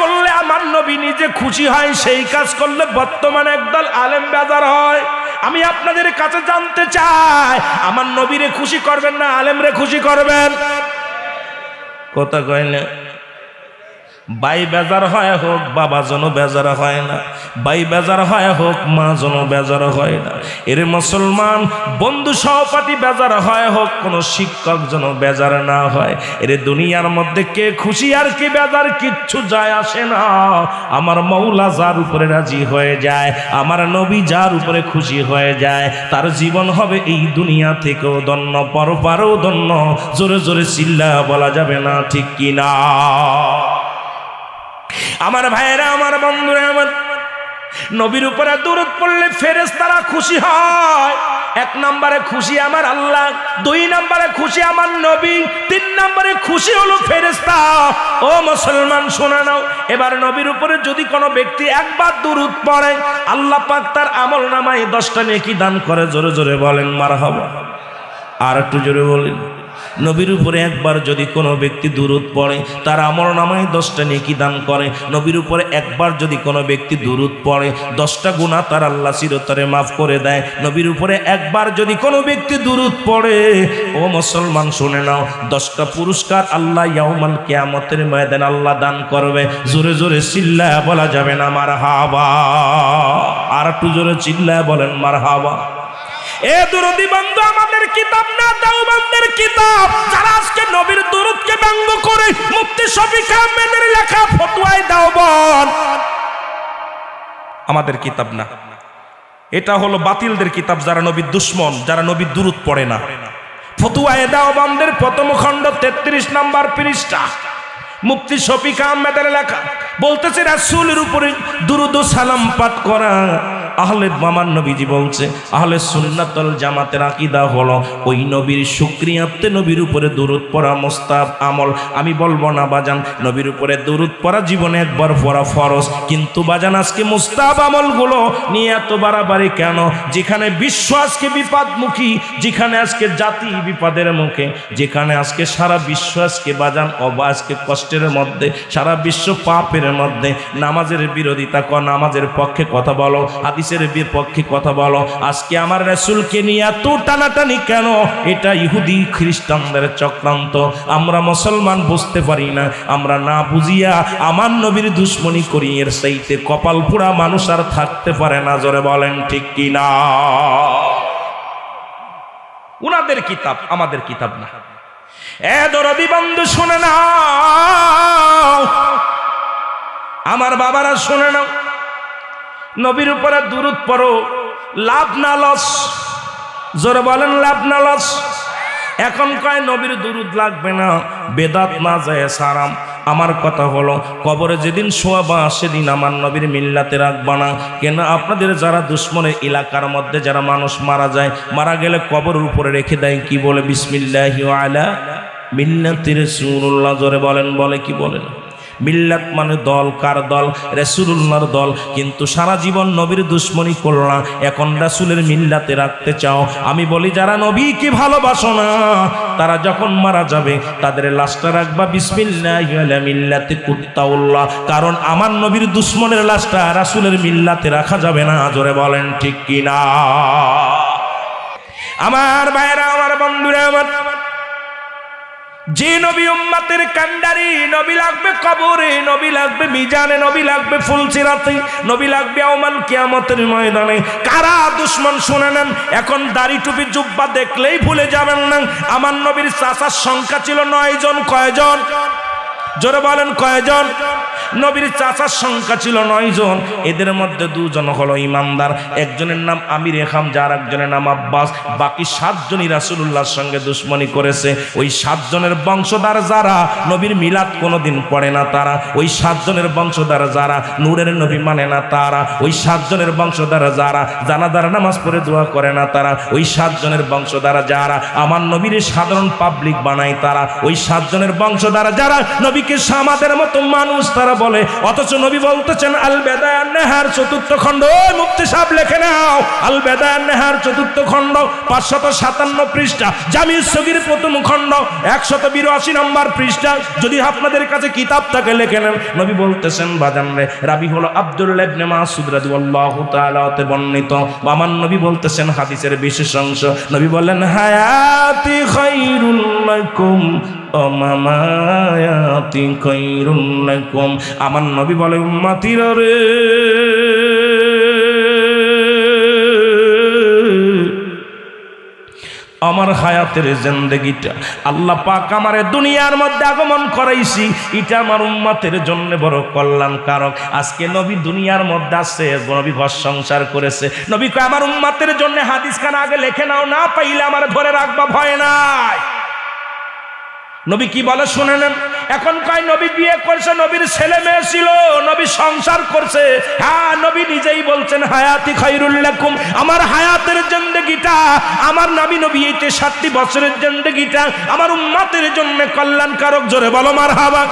করলে আমার নবী নিজে খুশি হয়, সেই কাজ করলে বর্তমানে একদল আলেম বেজার হয়। আমি আপনাদের কাছে জানতে চাই, আমার নবীরে খুশি করবেন না আলেমরে খুশি করবেন? কথা কয় বাই বেজার হয় হোক, বাবা যেন বেজার হয় না। বাই বেজার হয় হোক, মা যেন বেজার হয় না। এর মুসলমান বন্ধু সহপাঠী বেজার হয় হোক, কোনো শিক্ষক যেন বেজার না হয়। এর দুনিয়ার মধ্যে কে খুশি আর কি বেজার কিচ্ছু যায় আসে না। আমার মৌলা যার উপরে রাজি হয়ে যায়, আমার নবী যার উপরে খুশি হয়ে যায়, তার জীবন হবে এই দুনিয়া থেকেও দন্য পরপারও দন্য জোরে জোরে চিল্লা বলা যাবে না, ঠিক কিনা? আমার ভাইয়েরা, আমার বন্ধুরা, আমার নবীর উপরে দূরত পড়লে ফেরেস তারা খুশি হয়। এক নম্বরে খুশি আমার আল্লাহ, দুই নম্বরে খুশি আমার নবী, তিন নম্বরে খুশি হলো ফেরেস্তা ও মুসলমান, শোনা নাও, এবার নবীর উপরে যদি কোনো ব্যক্তি একবার দূরত পড়ে, আল্লাহ পাক তার আমল নামায় দশটা নেকি দান করে, জোরে জোরে বলেন মার হবা আর একটু জোরে বলেন। নবীর উপরে একবার যদি কোনো ব্যক্তি দূরত পড়ে, তার আমর নামায় দশটা নেকি দান করে। নবীর উপরে একবার যদি কোনো ব্যক্তি দূরত পড়ে, দশটা গুণা তার আল্লাহ চিরতরে মাফ করে দেয়। নবীর উপরে একবার যদি কোনো ব্যক্তি দূরত পড়ে, ও মুসলমান শুনে নাও, দশটা পুরস্কার আল্লাহ ইয়াউমাল কেয়ামতের ময়দান আল্লাহ দান করবে। জোরে জোরে চিল্লা বলা যাবে না মার হাবা আর একটু জোরে চিল্লা বলেন মার হাবা এ দুরদি বন্ধু আমাদের কিতাব না কিতাব, যারা আজকে নবীর ব্যঙ্গ করে মুফতি শফিক আহমেদের লেখা আমাদের কিতাব না। এটা হলো বাতিলদের কিতাব যারা নবীর দুশ্মন, যারা নবীর দুরুদ পড়ে না। ফতুয়ায় দেওবন্দের প্রথম খণ্ড তেত্রিশ নাম্বার পৃষ্ঠা। মুফতি শফিক আহমেদের লেখা, বলতেছে রাসূলের উপরে দুরুদ সালাম পাঠ করা। আহলে মামার নবীজি বলছে, আহলে সুন্নাতল জামাতের আকিদা হলো ওই নবীর শুক্রিয়াতে নবীর উপরে দূরত পড়া মোস্তাব আমল। আমি বলব না, বাজান, নবীর উপরে দূরত পড়া জীবনে একবার পড়া ফরজ, কিন্তু বাজান, আজকে মুস্তাব আমলগুলো নিয়ে এত বাড়াবাড়ি কেন? যেখানে বিশ্ব আজকে বিপদমুখী, যেখানে আজকে জাতি বিপদের মুখে, যেখানে আজকে সারা বিশ্ব আজকে বাজান অবা আজকে কষ্টের মধ্যে, সারা বিশ্ব পাপের মধ্যে, নামাজের বিরোধিতা ক নামাজের পক্ষে কথা বলো হাদিসের বিপক্ষে কথা বলো, আজকে আমার রাসূলকে নিয়ে এত টানাটানি কেন? এটা ইহুদি খ্রিস্টানদের চক্রান্ত। আমরা মুসলমান বুঝতে পারি না, আমরা না বুঝিয়া আমার নবীর দুশ্মনী করি, এর সাইতে কপাল পোড়া মানুষ আর থাকতে পারে না, জোরে বলেন ঠিক কি না উনাদের কিতাব, আমাদের কিতাব না। এ দরদি বন্ধু, শুনে না আমার বাবারা শুনে নাও। নবীর উপরে দূরত পড়ো। লাভ না লস? জোরে বলেন, লাভ না লস? এখন কয় নবীর দুরুদ লাগবে না? বেদাত না যায়, সারাম। আমার কথা হলো, কবরে যেদিন শোয়াবা সেদিন আমার নবীর মিল্লাতে রাখবা না। কেন? আপনাদের যারা দুশ্মনের এলাকার মধ্যে যারা মানুষ মারা যায়, মারা গেলে কবরের উপরে রেখে দেয়, কি বলে? বিসমিল্লাহ আলা মিল্লাতের সুরুল্লাহ জোরে বলেন, বলে কি বলেন? মিল্লাত মানে দল, কার দল? রেসুল্লাহর দল। কিন্তু সারা জীবন নবীর দুশ্মনী করলা এখন রাসুলের মিল্লাতে রাখতে চাও। আমি বলি, যারা নবীকে ভালোবাসো না, তারা যখন মারা যাবে, তাদের লাশটা রাখবা বিসমিল্লাহ মিল্লাতে কুত্তাউল্লাহ। কারণ আমার নবীর দুশ্মনের লাশটা রাসুলের মিল্লাতে রাখা যাবে না। জোরে বলেন ঠিক কিনা? আমার ভাইরা, আমার বন্ধুরা, আমার যে নবী উম্মাতের কান্ডারি, নবী লাগবে কবরে, নবী লাগবে মিজানে, নবী লাগবে ফুলসিরাতে নবী লাগবে আওমাল কিয়ামতের ময়দানে। কারা দুশ্মন শুনে নেন? এখন দাড়ি টুপি জুব্বা দেখলেই ভুলে যাবেন না। আমার নবীর চাষার সংখ্যা ছিল নয় জন, কয়জন? জোরে বলেন কয়জন? নবীর চাচার সংখ্যা ছিল নয় জন এদের মধ্যে দুজন হলো ইমানদার। একজনের নাম আমির এখাম যার একজনের নাম আব্বাস। বাকি সাতজনই রাসুল্লাহর সঙ্গে দুশ্মনী করেছে। ওই সাতজনের বংশধার যারা, নবীর মিলাদ কোনোদিন পড়ে না তারা। ওই সাতজনের বংশধার যারা, নূরের নবী মানে না তারা। ওই সাতজনের বংশধার যারা জানাদার নামাজ পড়ে দোয়া করে না তারা। ওই সাতজনের বংশধারা যারা, আমার নবীর সাধারণ পাবলিক বানায় তারা। ওই সাতজনের বংশধারা যারা নবীকে আমাদের মতো মানুষ, তারা বলে, অথচ নবী বলতেছেন আল বেদায়ান নেহার চতুর্থ খণ্ড। ওই মুক্তি সাহেব লেখে নাও আল বেদায়ান নেহার চতুর্থ খণ্ড, পাঁচশত সাতান্ন পৃষ্ঠা। জামি সগির প্রথম খণ্ড, একশত বিরাশি নম্বর পৃষ্ঠা। যদি আপনাদের কাছে কিতাব থাকে, লেখে নেন। নবী বলতেছেন, বাজান রে, রাবি হলো আব্দুল্লাহ ইবনে মাসুদ রাদিয়াল্লাহু তাআলা তে বর্ণিত। বা নবী বলতেছেন, হাদিসের বিশেষ অংশ। নবী বলেন হায়াতি খায়রুল লাকুম। আমার নবী বলে, উম্মতিরা রে, আমার হায়াতের জিন্দগিটা আল্লাহ পাক আমারে দুনিয়ার মধ্যে আগমন করাইছি। এটা আমার উম্মাতের জন্য বড় কল্যাণ কারক আজকে নবী দুনিয়ার মধ্যে আসছে নবী ঘর সংসার করেছে। নবী কয়, আমার উম্মাতের জন্য হাদিস খান আগে লেখে নাও, না পাইলে আমার ধরে রাখবা ভয় নাই। নবী কি বলে শুনে নেন এখন কয় নবী বিয়ে করছে, নবীর ছেলে মেয়ে ছিল, নবী সংসার করছে। হ্যাঁ নবী নিজেই বলছেন, হায়াতি খাইরুল্লাকুম আমার হায়াতের জিন্দগিটা, আমার নবী নবী এই সাতটি বছরের জিন্দগিটা, আমার উম্মাতের জন্য কল্যাণকারক, জোরে বলো মার হাবা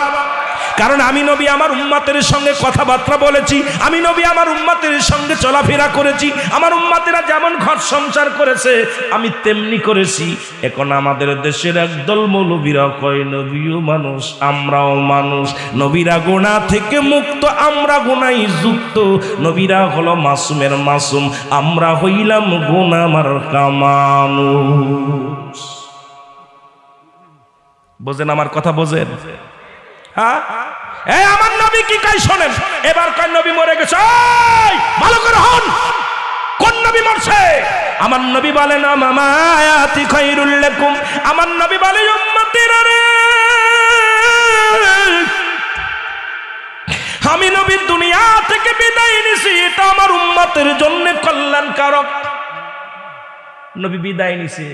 কারণ আমি নবী আমার উম্মাতের সঙ্গে কথাবার্তা বলেছি, আমি নবী আমার উম্মাতের সঙ্গে চলাফেরা করেছি, আমার উম্মাতেরা যেমন ঘর সংসার করেছে, আমি তেমনি করেছি। এখন আমাদের দেশের একদল মৌলবীরা কয়, নবীও মানুষ, আমরাও মানুষ। নবীরা গোনা থেকে মুক্ত, আমরা গোনাই যুক্ত। নবীরা হলো মাসুমের মাসুম, আমরা হইলাম গোনা গোনামার কামানুষ। বোঝেন আমার কথা বোঝেন? হ্যাঁ? এই আমার নবী কি কাই শোনেন? এবার কার নবী মরে গেছে। ভালো করে হন। কোন নবী মরছে? আমার নবী বলে, না মামা, আয়াতি খাইরুল লাকুম। আমার নবী বলে, উম্মতিরা রে আমি নবী দুনিয়া থেকে বিদায় নিছি, এটা আমার উম্মতের জন্য কল্যাণকারক। নবী বিদায় নিছে।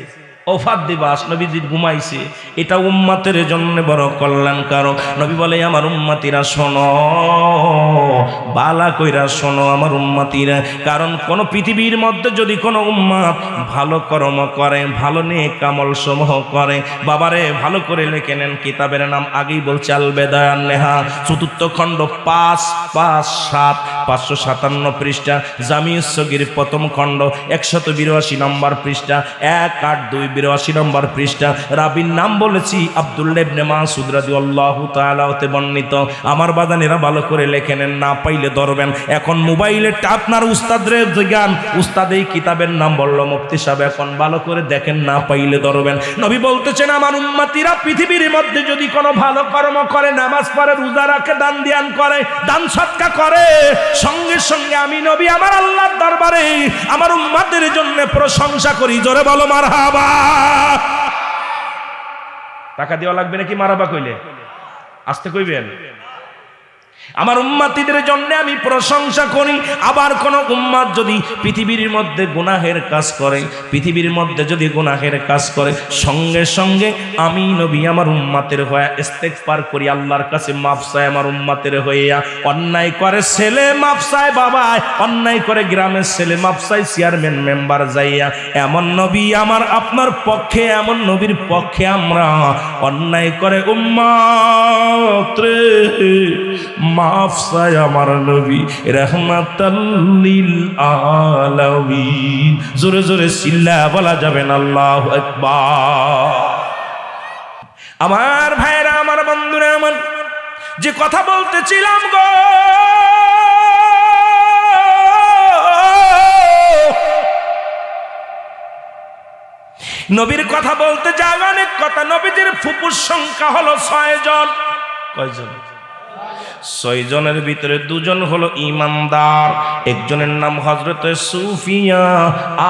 ওফাত দিবাস নবীজি ঘুমাইছে এটা উম্মাতের জন্য বড় কল্যাণকারক। নবী বলে আমার উম্মাতিরা শোনো বালা কইরা শোনো আমার উম্মাতিরা। কারণ কোন পৃথিবীর মধ্যে যদি কোনো উম্মাত ভালো কর্ম করে, ভালো নিয়ে কামল সমূহ করে, বাবারে ভালো করে লেখে নেন, কিতাবের নাম আগেই বলছে আল বেদায়ান নেহা চতুর্থ খণ্ড পাঁচ পাঁচ, সাত, পাঁচশো সাতান্ন পৃষ্ঠা, জামিউ সগির প্রথম খণ্ড, একশত বিরাশি নম্বর পৃষ্ঠা, এক আট দুই বিরাশি নম্বর পৃষ্ঠা। রাবির নাম বলেছি আব্দুল্লেবনে মাসুদ রাদিয়াল্লাহু তাআলা হতে বর্ণিত। আমার বাদানেরা ভালো করে লেখে নেন, না পাইলে ধরবেন। এখন মোবাইলে আপনার উস্তাদরে জ্ঞান উস্তাদ, এই কিতাবের নাম বলল মুফতি সাহেব, এখন ভালো করে দেখেন না পাইলে ধরবেন। নবী বলতেছেন, আমার উম্মাতিরা পৃথিবীর মধ্যে যদি কোনো ভালো কর্ম করে, নামাজ পড়ে, রোজা রাখে, দান দিয়ান করে, দান সৎকা করে, সঙ্গে সঙ্গে আমি নবী, আমার আল্লাহর দরবারে আমার উম্মাদের জন্য প্রশংসা করি। জোরে বলো, মারহাবা। টাকা দেওয়া লাগবে নাকি মারাবা কইলে? আসতে কইবেন? আমার উম্মাতিদের জন্য আমি প্রশংসা করি। আবার কোন উম্মাত যদি পৃথিবীর মধ্যে গুনাহের কাজ করে, পৃথিবীর মধ্যে যদি গুনাহের কাজ করে, সঙ্গে সঙ্গে আমি নবী আমার উম্মাতের হয়ে ইস্তেক পার করি, আল্লাহর কাছে মাফসায় আমার উম্মাতের হইয়া। অন্যায় করে ছেলে মাফসায় বাবা, অন্যায় করে গ্রামের ছেলে মাফসায় চেয়ারম্যান মেম্বার যাইয়া। এমন নবী আমার আপনার পক্ষে, এমন নবীর পক্ষে আমরা অন্যায় করে উম্মাত রে মাফ চাই আমার নবী রহমাতাল্লিল আলামিন জোরে জোরে চিল্লা বলা যাবে আল্লাহু আকবার। আমার ভাইরা, আমার বন্ধুরা, আমার যে কথা বলতেছিলাম গো, নবীর কথা বলতে যাও অনেক কথা নবীজির ফুপুর সংখ্যা হলো ছয় জন কয়জন? ছয় জনের ভিতরে দুজন হলো ইমানদার একজনের নাম হজরত সুফিয়া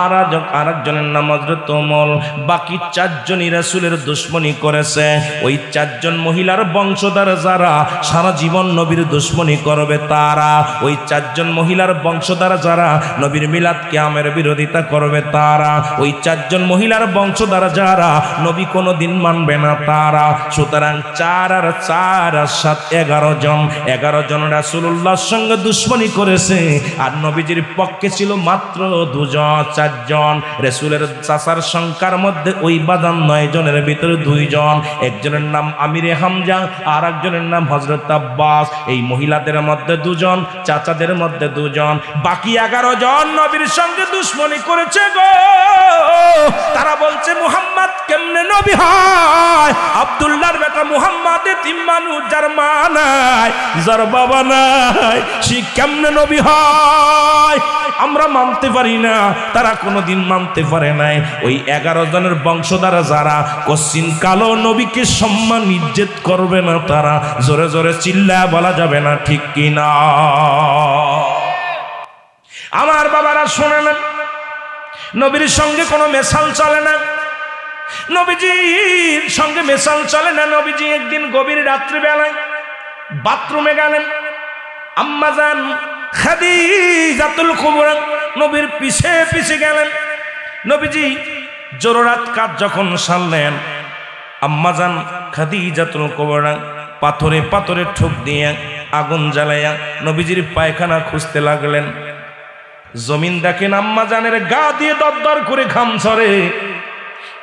আর আর একজনের নাম হজরত অমল বাকি চারজনই রাসুলের দুশ্মনী করেছে। ওই চারজন মহিলার বংশধর যারা, সারা জীবন নবীর দুশ্মনী করবে তারা। ওই চারজন মহিলার বংশধর যারা, নবীর মিলাদ কিয়ামের বিরোধিতা করবে তারা। ওই চারজন মহিলার বংশধর যারা, নবী কোনো দিন মানবে না তারা। সুতরাং চার আর চার আর সাত এগারো জন এগারো জন রাসূলুল্লাহর সঙ্গে দুশ্মনী করেছে, আর নবীজির পক্ষে ছিল মাত্র দুজন, চারজন। রসুলের চাচার সংখ্যার মধ্যে ওই বাদাম নয় জনের ভিতরে দুইজন। একজনের নাম আমিরে হামজা, আর একজনের নাম হজরত আব্বাস। এই মহিলাদের মধ্যে দুজন, চাচাদের মধ্যে দুজন। বাকি এগারো জন নবীর সঙ্গে দুশ্মনী করেছে গো। তারা বলছে, মুহাম্মদ কেমনে নবী হয়? আব্দুল্লাহর বেটা মুহাম্মাদের তিন মানুষ যার মা নাই, যার বাবা নাই, সে কেমনে নবী হয়? আমরা মানতে পারি না, তারা কোনোদিন মানতে পারে নাই। ওই এগারো জনের বংশধার যারা, কশ্চিন কালো নবীকে সম্মান ইজ্জত করবে না তারা, জোরে জোরে চিল্লা বলা যাবে না, ঠিক কিনা আমার বাবারা শোনে না, নবীর সঙ্গে কোনো মেশাল চলে না। নবীজির সঙ্গে মেশাল চলে না নবীজি একদিন গভীর রাত্রিবেলায় বাথরুমে গেলেন। আম্মা যান খাদিজাতুল কুবরা নবীর পিছে পিছে গেলেন। নবীজি জোররাত কাজ যখন সারলেন, আম্মা যান খাদিজাতুল কুবরা পাথরে পাথরে ঠোক দিয়ে আগুন জ্বালাইয়া নবীজির পায়খানা খুঁজতে লাগলেন। জমিন দেখেন আম্মা জানের গা দিয়ে দরদর করে ঘাম ছড়ে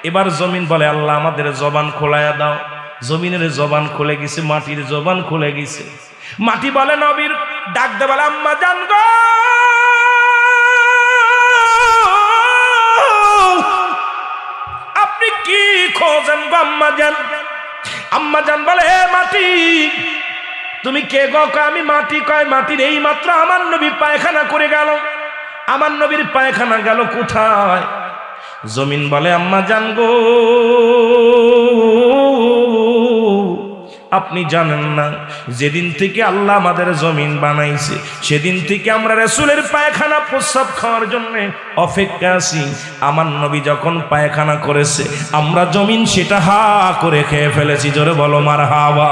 এবার জমিন বলে, আল্লাহ, আমাদের জবান খোলায়া দাও। জমিনের জবান খুলে গেছে, মাটির জবান খুলে গেছে। মাটি বলে, নবীর ডাক দে বলে, আম্মা জান গো! আপনি কি খোঁজেন গো, আম্মা জান? আম্মা জান বলে, হে মাটি, তুমি কে গো? আমি মাটি, কয়, মাটির এই মাত্র আমার নবী পায়খানা করে গেল। আমার নবীর পায়খানা গেল কোথায়? জমিন বলে, আম্মা জান গো, আপনি জানেন না, যেদিন থেকে আল্লাহ আমাদের জমিন বানাইছে, সেদিন থেকে আমরা রসুলের পায়খানা প্রস্রাব খাওয়ার জন্য অপেক্ষা আছি। আমার নবী যখন পায়খানা করেছে, আমরা জমিন সেটা হা করে খেয়ে ফেলেছি। জোরে বলো মার হাওয়া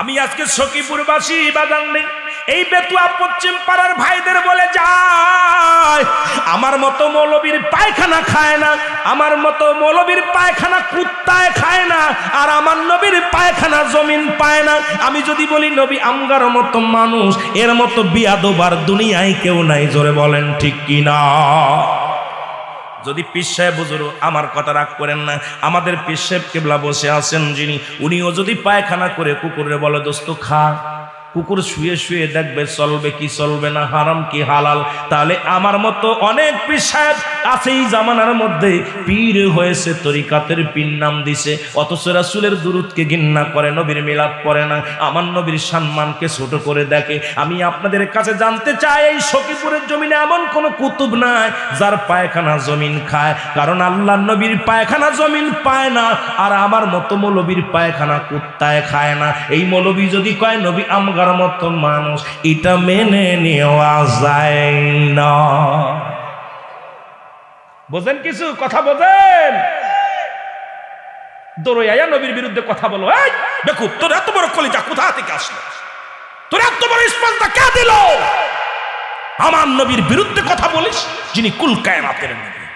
আমি আজকে সখীপুরবাসী বাজান নেই। এই বেতুয়া পশ্চিম পাড়ার ভাইদের বলে যায়, আমার মতো মৌলবীর পায়খানা খায় না, আমার মতো মৌলবীর পায়খানা কুত্তায় খায় না, আর আমার নবীর পায়খানা জমিন পায় না। আমি যদি বলি, নবী আমগার মতো মানুষ, এর মতো বিয়াদোবার দুনিয়ায় কেউ নাই। জোরে বলেন, ঠিক কি না? যদি পীর সাহেব বুজুর আমার কথা রাগ করেন না, আমাদের পীর সাহেব কেবলা বসে আছেন যিনি, উনিও যদি পায়খানা করে কুকুরে বলে, দোস্ত খা। কুকুর শুয়ে শুয়ে দেখবে, চলবে কি চলবে না, হারাম কি হালাল? তাহলে আমার মতো অনেক পীর সাহেব আছে এই জামানার মধ্যে। পীর হয়েছে তরিকাতের পীর নাম দিছে, অথচ রাসুলের দুরুদকে ঘৃণা করে, নবীর মিলাদ করে না। আমার নবীর সম্মানকে ছোট করে দেখে, আমি আপনাদের কাছে জানতে চাই, এই সখীপুরের জমিনে এমন কোনো কুতুব নাই যার পায়খানা জমিন খায়। কারণ আল্লাহ নবীর পায়খানা জমিন পায় না, আর আমার মতো মৌলবীর পায়খানা কুত্তায় খায় না। এই মৌলবী যদি কয়, নবী আমগার মতো মানুষ, এটা মেনে নেওয়া যায় না। বোঝেন কিছু? কথা বোঝেন। দৌড়াইয়া নবীর বিরুদ্ধে কথা বলো। দেখো, তোর এত বড় কলিজা কোথা থেকে আসলো? তোর এত বড় স্পর্ধা কে দিল? আমার নবীর বিরুদ্ধে কথা বলিস, যিনি কুল কায়নাতের নবী।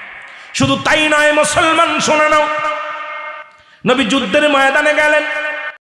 শুধু তাই নয়, মুসলমান, শোনা নাও। নবী যুদ্ধের ময়দানে গেলেন।